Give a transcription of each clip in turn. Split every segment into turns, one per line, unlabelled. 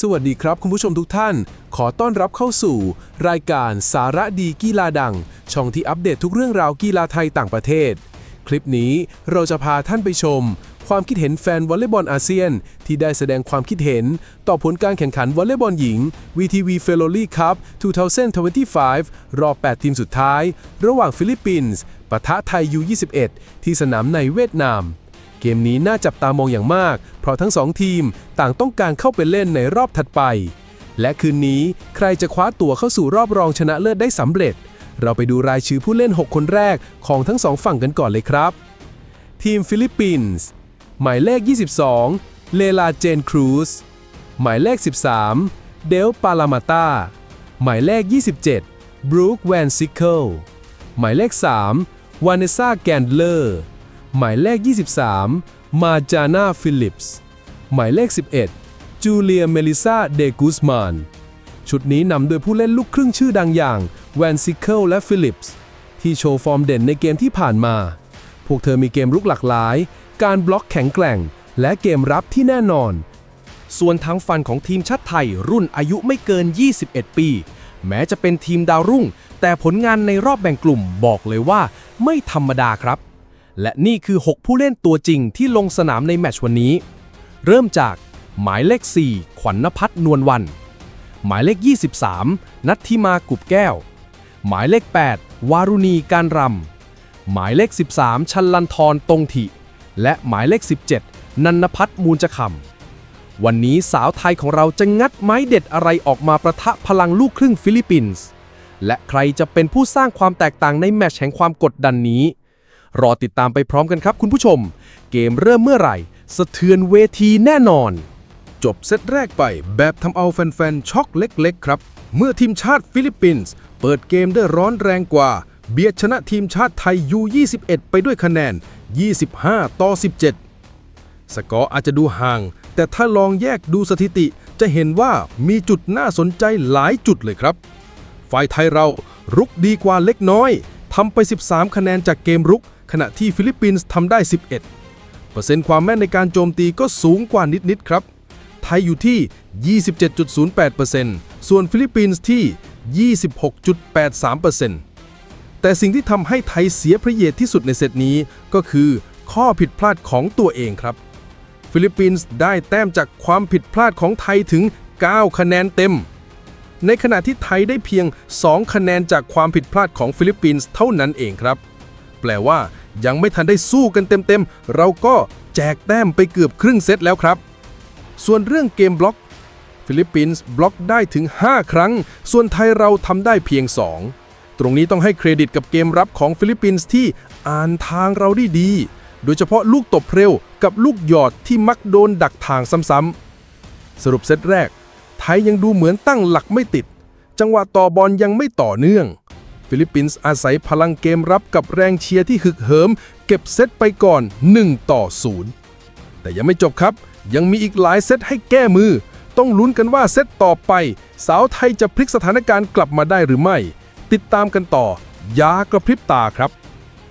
สวัสดีครับคุณผู้ชมทุกท่าน ขอต้อนรับเข้าสู่ รายการสาระดีกีฬาดัง ช่องที่อัปเดตทุกเรื่องราวกีฬาไทยต่างประเทศ คลิปนี้เราจะพาท่านไปชม ความคิดเห็นแฟนวอลเลย์บอลอาเซียน ที่ได้แสดงความคิดเห็น ต่อผลการแข่งขันวอลเลย์บอลหญิง VTV f e l o l y Cup 2025 รอบ 8 ทีมสุดท้าย ระหว่างฟิลิปปินส์ปะทะไทย U21 ที่สนามในเวียดนาม เกมนี้น่าจับตามองอย่างมาก เพราะทั้งสองทีมต่างต้องการเข้าไปเล่นในรอบถัดไป และคืนนี้ใครจะคว้าตั๋วเข้าสู่รอบรองชนะเลิศได้สำเร็จ เราไปดูรายชื่อผู้เล่น 6 คนแรกของทั้งสองฝั่งกันก่อนเลยครับ ทีมฟิลิปปินส์หมายเลข 22 เลลาเจนครูซหมายเลข 13 เดลปาลามาตาหมายเลข 27 บรูคแวนซิเคิลหมายเลข 3 วานเนซ่าแกนเลอร์ หมายเลข 23 มาจาน่าฟิลิปส์ หมายเลข 11 จูเลียเมลิซาเดกุสมานชุดนี้นำโดยผู้เล่นลูกครึ่งชื่อดังอย่างแวนซิเคิลและฟิลิปส์ ที่โชว์ฟอร์มเด่นในเกมที่ผ่านมา พวกเธอมีเกมรุกหลากหลาย การบล็อกแข็งแกร่ง และเกมรับที่แน่นอน
ส่วนทางฝั่งของทีมชาติไทยรุ่นอายุไม่เกิน 21 ปี แม้จะเป็นทีมดาวรุ่ง แต่ผลงานในรอบแบ่งกลุ่มบอกเลยว่าไม่ธรรมดาครับ และนี่คือ 6 ผู้เล่นตัวจริงที่ลงสนามในแมตช์วันนี้ เริ่มจากหมายเลข 4 ขวัญนพัฒน์นวลวัน หมายเลข 23 นัทธิมากุบแก้ว หมายเลข 8 วารุณีการรำ หมายเลข 13 ชันลันทรตรงถิ และหมายเลข 17 นันนพัฒมูลจะคำวันนี้สาวไทยของเราจะงัดไม้เด็ดอะไรออกมาประทะพลังลูกครึ่งฟิลิปปินส์ และใครจะเป็นผู้สร้างความแตกต่างในแมตช์แห่งความกดดันนี้ รอติดตามไปพร้อมกันครับคุณผู้ชม เกมเริ่มเมื่อไหร่ สะเทือนเวทีแน่นอน
จบเซตแรกไปแบบทำเอาแฟนๆช็อกเล็กๆครับ เมื่อทีมชาติฟิลิปปินส์เปิดเกมได้ร้อนแรงกว่า เบียดชนะทีมชาติไทย U21 ไปด้วยคะแนน 25 ต่อ 17 สกอร์อาจจะดูห่าง แต่ถ้าลองแยกดูสถิติจะเห็นว่ามีจุดน่าสนใจหลายจุดเลยครับ ฝ่ายไทยเรารุกดีกว่าเล็กน้อยทำไป 13 คะแนนจากเกมรุก ขณะที่ฟิลิปปินส์ทำได้ 11 เปอร์เซ็นต์ความแม่นในการโจมตีก็สูงกว่านิด ๆ ครับ ไทยอยู่ที่ 27.08%ส่วนฟิลิปปินส์ที่ 26.83%แต่สิ่งที่ทำให้ไทยเสียพระเยศที่สุดในเซตนี้ก็คือข้อผิดพลาดของตัวเองครับ ฟิลิปปินส์ได้แต้มจากความผิดพลาดของไทยถึง 9 คะแนนเต็ม ในขณะที่ไทยได้เพียง 2 คะแนนจากความผิดพลาดของฟิลิปปินส์เท่านั้นเองครับ แปลว่า ยังไม่ทันได้สู้กันเต็มๆ เราก็แจกแต้มไปเกือบครึ่งเซตแล้วครับ ส่วนเรื่องเกมบล็อก ฟิลิปปินส์บล็อกได้ถึง 5 ครั้ง ส่วนไทยเราทำได้เพียง 2 ตรงนี้ต้องให้เครดิตกับเกมรับของฟิลิปปินส์ที่อ่านทางเราได้ดี โดยเฉพาะลูกตบเร็วกับลูกหยอดที่มักโดนดักทางซ้ำๆ สรุปเซตแรก ไทยยังดูเหมือนตั้งหลักไม่ติด จังหวะต่อบอลยังไม่ต่อเนื่อง ฟิลิปปินส์อาศัยพลังเกมรับกับแรงเชียร์ที่หึกเหิม เก็บเซตไปก่อน 1 ต่อ 0 แต่ยังไม่จบครับ ยังมีอีกหลายเซตให้แก้มือ ต้องลุ้นกันว่าเซตต่อไป สาวไทยจะพลิกสถานการณ์กลับมาได้หรือไม่ ติดตามกันต่อ ยากระพริบตาครับ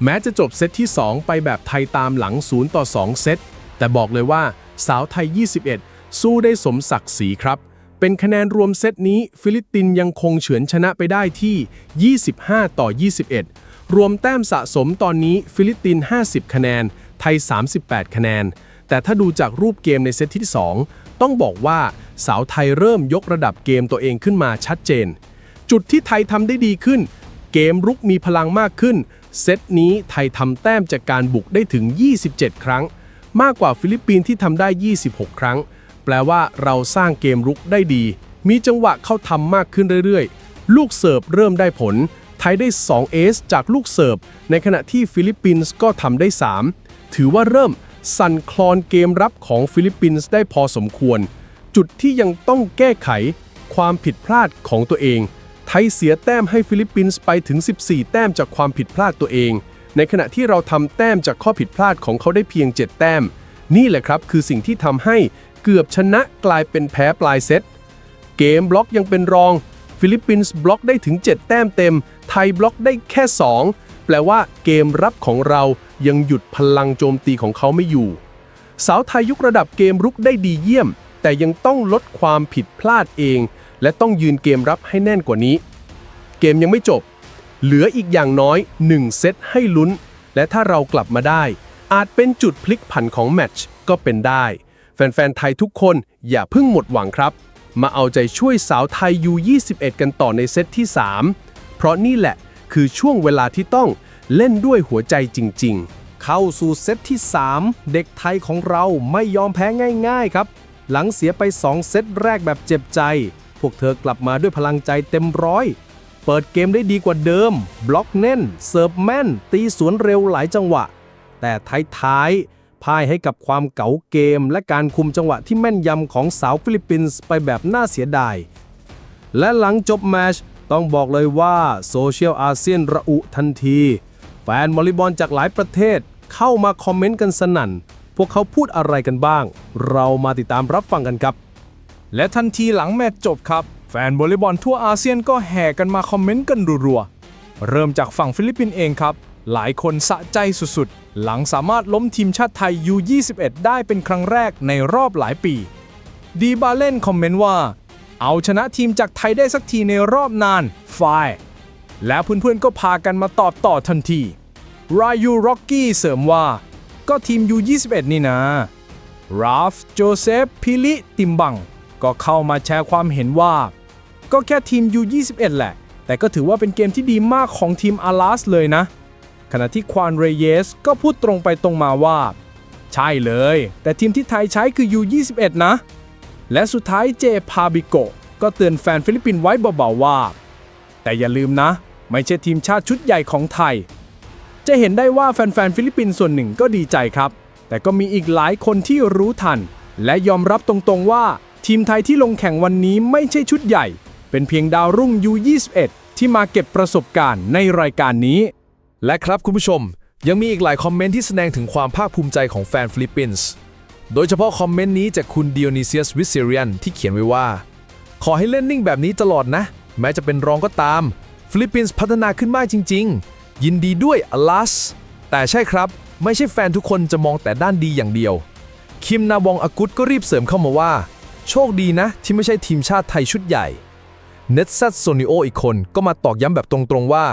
แม้จะจบเซตที่ 2 ไปแบบไทยตามหลัง 0 ต่อ 2 เซตแต่บอกเลยว่าสาวไทย 21 สู้ได้สมศักดิ์ศรีครับ เป็นคะแนนรวมเซตนี้ ฟิลิปปินส์ยังคงเฉือนชนะไปได้ที่ 25 ต่อ 21 รวมแต้มสะสมตอนนี้ฟิลิปปินส์50 คะแนน ไทย 38 คะแนน แต่ถ้าดูจากรูปเกมในเซตที่ 2 ต้องบอกว่าสาวไทยเริ่มยกระดับเกมตัวเองขึ้นมาชัดเจน จุดที่ไทยทำได้ดีขึ้น เกมรุกมีพลังมากขึ้น เซตนี้ไทยทำแต้มจากการบุกได้ถึง 27 ครั้ง มากกว่าฟิลิปปินส์ที่ทำได้ 26 ครั้ง แปลว่าเราสร้างเกมรุกได้ดี มีจังหวะเข้าทำมากขึ้นเรื่อยๆ ลูกเสิร์ฟเริ่มได้ผล ไทยได้ 2 เอสจากลูกเสิร์ฟ ในขณะที่ฟิลิปปินส์ก็ทำได้ 3 ถือว่าเริ่มสั่นคลอนเกมรับของฟิลิปปินส์ได้พอสมควร จุดที่ยังต้องแก้ไข ความผิดพลาดของตัวเอง ไทยเสียแต้มให้ฟิลิปปินส์ไปถึง 14 แต้มจากความผิดพลาดตัวเอง ในขณะที่เราทำแต้มจากข้อผิดพลาดของเขาได้เพียง 7 แต้ม นี่แหละครับคือสิ่งที่ทำให้ เกือบชนะกลายเป็นแพ้ปลายเซต เกมบล็อกยังเป็นรอง ฟิลิปปินส์บล็อกได้ถึง 7 แต้มเต็ม ไทยบล็อกได้แค่ 2 แปลว่าเกมรับของเรายังหยุดพลังโจมตีของเขาไม่อยู่ สาวไทยยุกระดับเกมรุกได้ดีเยี่ยม แต่ยังต้องลดความผิดพลาดเอง และต้องยืนเกมรับให้แน่นกว่านี้ เกมยังไม่จบ เหลืออีกอย่างน้อย 1 เซตให้ลุ้น และถ้าเรากลับมาได้ อาจเป็นจุดพลิกผันของแมตช์ก็เป็นได้ แฟนๆ ไทยทุกคนอย่าเพิ่งหมดหวังครับ มาเอาใจช่วยสาวไทย U21 กันต่อในเซตที่ 3 เพราะนี่แหละคือช่วงเวลาที่ต้องเล่นด้วยหัวใจจริง ๆ
เข้าสู่เซตที่ 3 เด็กไทยของเราไม่ยอมแพ้ง่ายๆครับ หลังเสียไป 2 เซตแรกแบบเจ็บใจ พวกเธอกลับมาด้วยพลังใจเต็มร้อยเปิดเกมได้ดีกว่าเดิม บล็อกแน่น เสิร์ฟแม่น ตีสวนเร็วหลายจังหวะ แต่ท้ายๆ พ่ายให้กับความเก๋าเกม และการคุมจังหวะที่แม่นยำของสาวฟิลิปปินส์ไปแบบน่าเสียดาย และหลังจบแมชต้องบอกเลยว่าโซเชียลอาเซียนระอุทันที แฟนวอลเลย์บอลจากหลายประเทศเข้ามาคอมเมนต์กันสนั่น พวกเขาพูดอะไรกันบ้าง เรามาติดตามรับฟังกันครับ
และทันทีหลังแมตช์จบครับ แฟนวอลเลย์บอลทั่วอาเซียนก็แห่กันมาคอมเมนต์กันรัวๆเริ่มจากฝั่งฟิลิปปินส์เองครับ หลายคนสะใจสุดๆ หลังสามารถล้มทีมชาติไทย U21 ได้เป็นครั้งแรกในรอบหลายปี ดีบาเล่นคอมเมนต์ว่า เอาชนะทีมจากไทยได้สักทีในรอบนานไฟล์แล้วเพื่อนๆก็พากันมาตอบต่อทันที รายูร็อกกี้เสริมว่า ก็ทีม U21 นี่นะราฟโจเซฟพิลิติมบัง ก็เข้ามาแชร์ความเห็นว่า ก็แค่ทีม U21 แหละ แต่ก็ถือว่าเป็นเกมที่ดีมากของทีมอาลาสเลยนะ ขณะที่ควานเรเยสก็พูดตรงไปตรงมาว่า ใช่เลย แต่ทีมที่ไทยใช้คือ U21 นะ และสุดท้ายเจพาบิโกก็เตือนแฟนฟิลิปปินส์ไว้เบาๆว่า แต่อย่าลืมนะ ไม่ใช่ทีมชาติชุดใหญ่ของไทย จะเห็นได้ว่าแฟนๆ ฟิลิปปินส์ส่วนหนึ่งก็ดีใจครับ แต่ก็มีอีกหลายคนที่รู้ทัน และยอมรับตรงๆว่า ทีมไทยที่ลงแข่งวันนี้ไม่ใช่ชุดใหญ่ เป็นเพียงดาวรุ่ง U21 ที่มาเก็บประสบการณ์ในรายการนี้
และครับคุณผู้ชม ยังมีอีกหลายคอมเมนต์ที่แสดงถึงความภาคภูมิใจของแฟนฟิลิปปินส์โดยเฉพาะคอมเมนต์นี้จากคุณดิโอนิเซียสวิเซเรียนที่เขียนไว้ว่า ขอให้เล่นนิ่งแบบนี้ตลอดนะ แม้จะเป็นรองก็ตาม ฟิลิปปินส์พัฒนาขึ้นมากจริง ๆ ยินดีด้วยอลัสแต่ใช่ครับ ไม่ใช่แฟนทุกคนจะมองแต่ด้านดีอย่างเดียว คิมนาวองอากุตก็รีบเสริมเข้ามาว่า โชคดีนะที่ไม่ใช่ทีมชาติไทยชุดใหญ่เนตซัตโซนิโออีกคนก็มาตอกย้ำแบบตรงๆว่า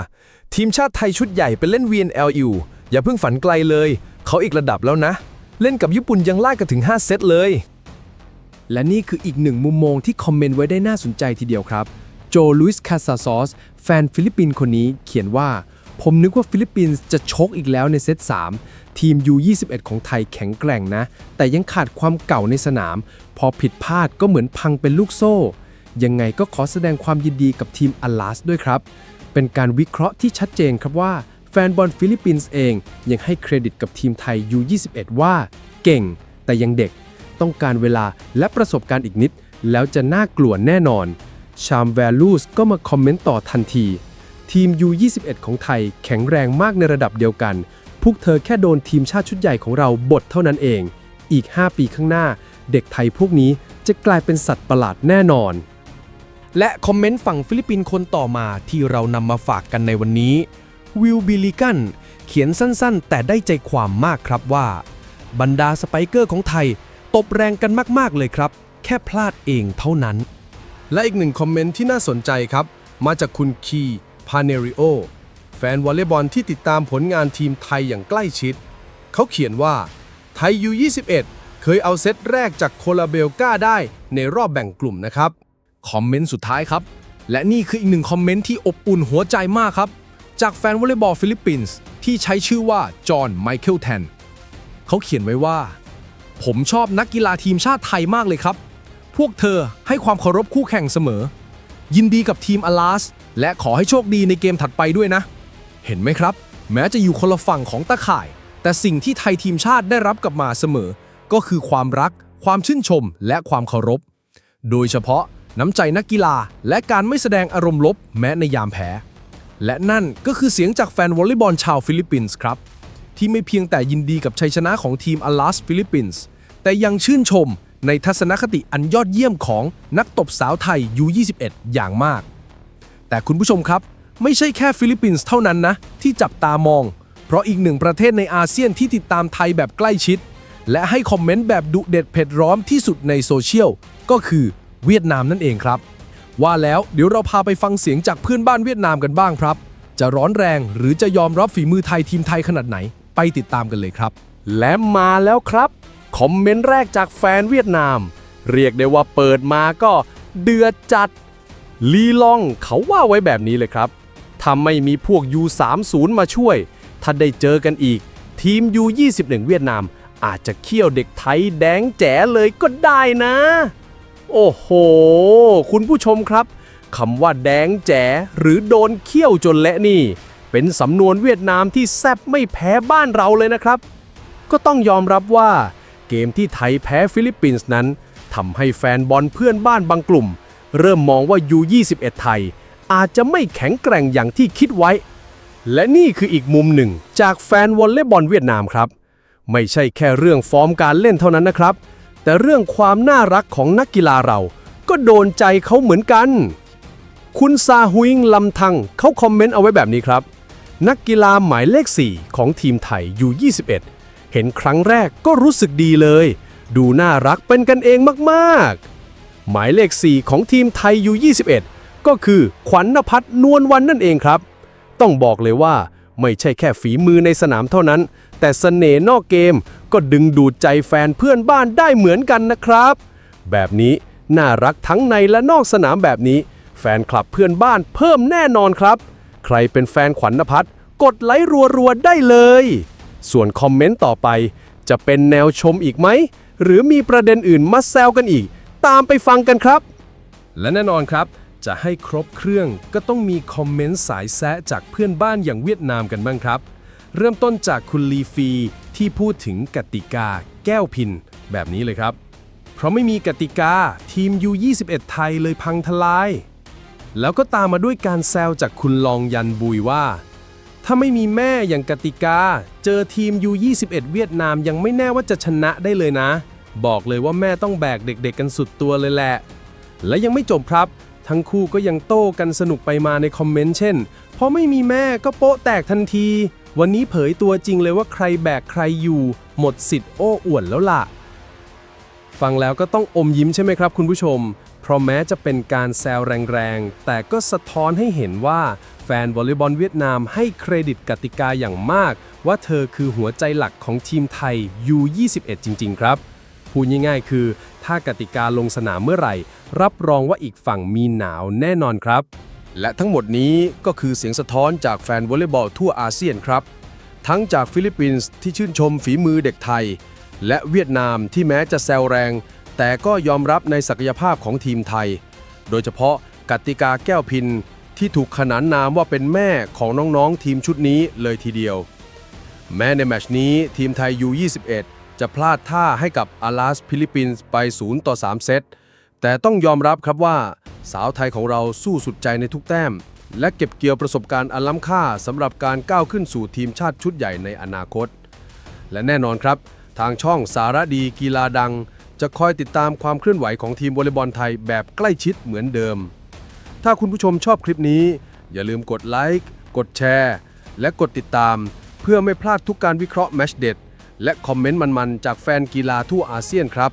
ทีมชาติไทยชุดใหญ่ไปเล่น VNL อยู่อย่าเพิ่งฝันไกลเลย เขาอีกระดับแล้วนะ เล่นกับญี่ปุ่นยังลากกันถึง 5 เซตเลย
และนี่คืออีกหนึ่งมุมมองที่คอมเมนต์ไว้ได้น่าสนใจทีเดียวครับ โจลุยส์คาซาซอส แฟนฟิลิปปินส์คนนี้เขียนว่า ผมนึกว่าฟิลิปปินส์จะชกอีกแล้วในเซต 3 ทีม U21 ของไทยแข็งแกร่งนะ แต่ยังขาดความเก่าในสนาม พอผิดพลาดก็เหมือนพังเป็นลูกโซ่ ยังไงก็ขอแสดงความยินดีกับทีมอลลาสด้วยครับ เป็นการวิเคราะห์ที่ชัดเจนครับว่าแฟนบอลฟิลิปปินส์เองยังให้เครดิตกับทีมไทย U21 ว่า เก่ง แต่ยังเด็ก ต้องการเวลาและประสบการณ์อีกนิด แล้วจะน่ากลัวแน่นอน ชามแวลูสก็มาคอมเมนต์ต่อทันที ทีม U21 ของไทยแข็งแรงมากในระดับเดียวกัน พวกเธอแค่โดนทีมชาติชุดใหญ่ของเราบดเท่านั้นเอง อีก 5 ปีข้างหน้า เด็กไทยพวกนี้จะกลายเป็นสัตว์ประหลาดแน่นอน
และคอมเมนต์ฝั่งฟิลิปปินส์คนต่อมาที่เรานำมาฝากกันในวันนี้วิลบิลิกันเขียนสั้นๆ แต่ได้ใจความมากครับว่า บรรดาสไปเกอร์ของไทย ตบแรงกันมากๆเลยครับ แค่พลาดเองเท่านั้น
และอีกหนึ่งคอมเมนต์ที่น่าสนใจครับ มาจากคุณคีพาเนริโอแฟนวอลเลย์บอลที่ติดตามผลงานทีมไทยอย่างใกล้ชิด เขาเขียนว่า ไทย U21 เคยเอาเซตแรกจากโคลาเบลกาได้ในรอบแบ่งกลุ่มนะครับ
คอมเมนต์สุดท้ายครับ และนี่คืออีกหนึ่งคอมเมนต์ที่อบอุ่นหัวใจมากครับ จากแฟนวอลเลย์บอลฟิลิปปินส์ที่ใช้ชื่อว่า จอห์นไมเคิลแทนเขาเขียนไว้ว่า ผมชอบนักกีฬาทีมชาติไทยมากเลยครับ พวกเธอให้ความเคารพคู่แข่งเสมอ ยินดีกับทีมอลาส และขอให้โชคดีในเกมถัดไปด้วยนะ เห็นไหมครับ แม้จะอยู่คนละฝั่งของตะข่าย แต่สิ่งที่ไทยทีมชาติได้รับกลับมาเสมอ ก็คือความรัก ความชื่นชม และความเคารพ โดยเฉพาะ น้ำใจนักกีฬา และการไม่แสดงอารมณ์ลบแม้ในยามแพ้ และนั่นก็คือเสียงจากแฟนวอลเลย์บอลชาวฟิลิปปินส์ครับ ที่ไม่เพียงแต่ยินดีกับชัยชนะของทีมอลาสฟิลิปปินส์แต่ยังชื่นชมในทัศนคติอันยอดเยี่ยมของนักตบสาวไทย U21 อย่างมาก แต่คุณผู้ชมครับ ไม่ใช่แค่ฟิลิปปินส์เท่านั้นนะ ที่จับตามอง เพราะอีกหนึ่งประเทศในอาเซียนที่ติดตามไทยแบบใกล้ชิด และให้คอมเมนต์แบบดุเด็ดเผ็ดร้อนที่สุดในโซเชียลก็คือ เวียดนามนั่นเองครับ ว่าแล้วเดี๋ยวเราพาไปฟังเสียงจากเพื่อนบ้านเวียดนามกันบ้างครับ จะร้อนแรงหรือจะยอมรับฝีมือไทยทีมไทยขนาดไหน ไปติดตามกันเลยครับ
และมาแล้วครับ คอมเมนต์แรกจากแฟนเวียดนาม เรียกได้ว่าเปิดมาก็เดือดจัด ลีลองเขาว่าไว้แบบนี้เลยครับถ้าไม่มีพวก U30 มาช่วย ถ้าได้เจอกันอีก ทีม U21 เวียดนาม อาจจะเคี่ยวเด็กไทยแดงแจ๋เลยก็ได้นะ โอ้โห คุณผู้ชมครับคำว่าแดงแจ๋หรือโดนเคี่ยวจนเละนี่ เป็นสำนวนเวียดนามที่แซบไม่แพ้บ้านเราเลยนะครับ ก็ต้องยอมรับว่า เกมที่ไทยแพ้ฟิลิปปินส์นั้นทำให้แฟนบอลเพื่อนบ้านบางกลุ่ม เริ่มมองว่า U21 ไทย อาจจะไม่แข็งแกร่งอย่างที่คิดไว้ และนี่คืออีกมุมหนึ่ง จากแฟนวอลเลย์บอลเวียดนามครับ ไม่ใช่แค่เรื่องฟอร์มการเล่นเท่านั้นนะครับ แต่เรื่องความน่ารักของนักกีฬาเราก็โดนใจเขาเหมือนกัน คุณซาฮุยงลำทังเขาคอมเมนต์เอาไว้แบบนี้ครับ นักกีฬาหมายเลข 4 ของทีมไทยอยู่21 เห็นครั้งแรกก็รู้สึกดีเลย ดูน่ารักเป็นกันเองมากๆ หมายเลข 4 ของทีมไทยอยู่21 ก็คือขวัญนภัทรนวลวันนั่นเองครับ ต้องบอกเลยว่าไม่ใช่แค่ฝีมือในสนามเท่านั้น แต่เสน่ห์นอกเกม ก็ดึงดูดใจแฟนเพื่อนบ้านได้เหมือนกันนะครับ แบบนี้น่ารักทั้งในและนอกสนามแบบนี้ แฟนคลับเพื่อนบ้านเพิ่มแน่นอนครับ ใครเป็นแฟนขวัญนภัทรกดไลค์รัวๆได้เลย ส่วนคอมเมนต์ต่อไป จะเป็นแนวชมอีกไหม หรือมีประเด็นอื่นมาแซวกันอีก ตามไปฟังกันครับ
และแน่นอนครับ จะให้ครบเครื่องก็ต้องมีคอมเมนต์สายแซะจากเพื่อนบ้านอย่างเวียดนามกันบ้างครับ เริ่มต้นจากคุณลีฟี ที่พูดถึงกติกาแก้วพิน แบบนี้เลยครับ เพราะไม่มีกติกาทีม U21 ไทยเลยพังทลาย แล้วก็ตามมาด้วยการแซวจากคุณลองยันบุยว่า ถ้าไม่มีแม่อย่างกติกา เจอทีม U21 เวียดนามยังไม่แน่ว่าจะชนะได้เลยนะ บอกเลยว่าแม่ต้องแบกเด็ก ๆ กันสุดตัวเลยแหละ และยังไม่จบครับทั้งคู่ก็ยังโต้กันสนุกไปมาในคอมเมนต์เช่นพอไม่มีแม่ก็โป๊ะแตกทันที วันนี้เผยตัวจริงเลยว่าใครแบกใครอยู่ หมดสิทธิ์โอ้อวดแล้วล่ะ ฟังแล้วก็ต้องอมยิ้มใช่ไหมครับคุณผู้ชม เพราะแม้จะเป็นการแซวแรงๆ แต่ก็สะท้อนให้เห็นว่า แฟนวอลเลย์บอลเวียดนามให้เครดิตกติกาอย่างมาก ว่าเธอคือหัวใจหลักของทีมไทย U21 จริง ๆ ครับพูดง่ายๆ คือ ถ้ากติกาลงสนามเมื่อไหร่ รับรองว่าอีกฝั่งมีหนาวแน่นอนครับ และทั้งหมดนี้ก็คือเสียงสะท้อนจากแฟนวอลเลย์บอลทั่วอาเซียนครับ ทั้งจากฟิลิปปินส์ที่ชื่นชมฝีมือเด็กไทย และเวียดนามที่แม้จะแซวแรง แต่ก็ยอมรับในศักยภาพของทีมไทย โดยเฉพาะกติกาแก้วพินที่ถูกขนานนามว่าเป็นแม่ของน้องๆทีมชุดนี้เลยทีเดียว แม้ในแมชนี้ทีมไทย U21 จะพลาดท่าให้กับอาลาสฟิลิปปินส์ไป 0 ต่อ 3 เซต แต่ต้องยอมรับครับว่า สาวไทยของเราสู้สุดใจในทุกแต้ม และเก็บเกี่ยวประสบการณ์อันล้ำค่าสำหรับการก้าวขึ้นสู่ทีมชาติชุดใหญ่ในอนาคต และแน่นอนครับ ทางช่องสารดีกีฬาดัง จะคอยติดตามความเคลื่อนไหวของทีมวอลเลย์บอลไทยแบบใกล้ชิดเหมือนเดิม ถ้าคุณผู้ชมชอบคลิปนี้ อย่าลืมกดไลค์กดแชร์ และกดติดตาม เพื่อไม่พลาดทุกการวิเคราะห์แมชเด็ดและคอมเมนต์มันๆจากแฟนกีฬาทั่วอาเซียนครับ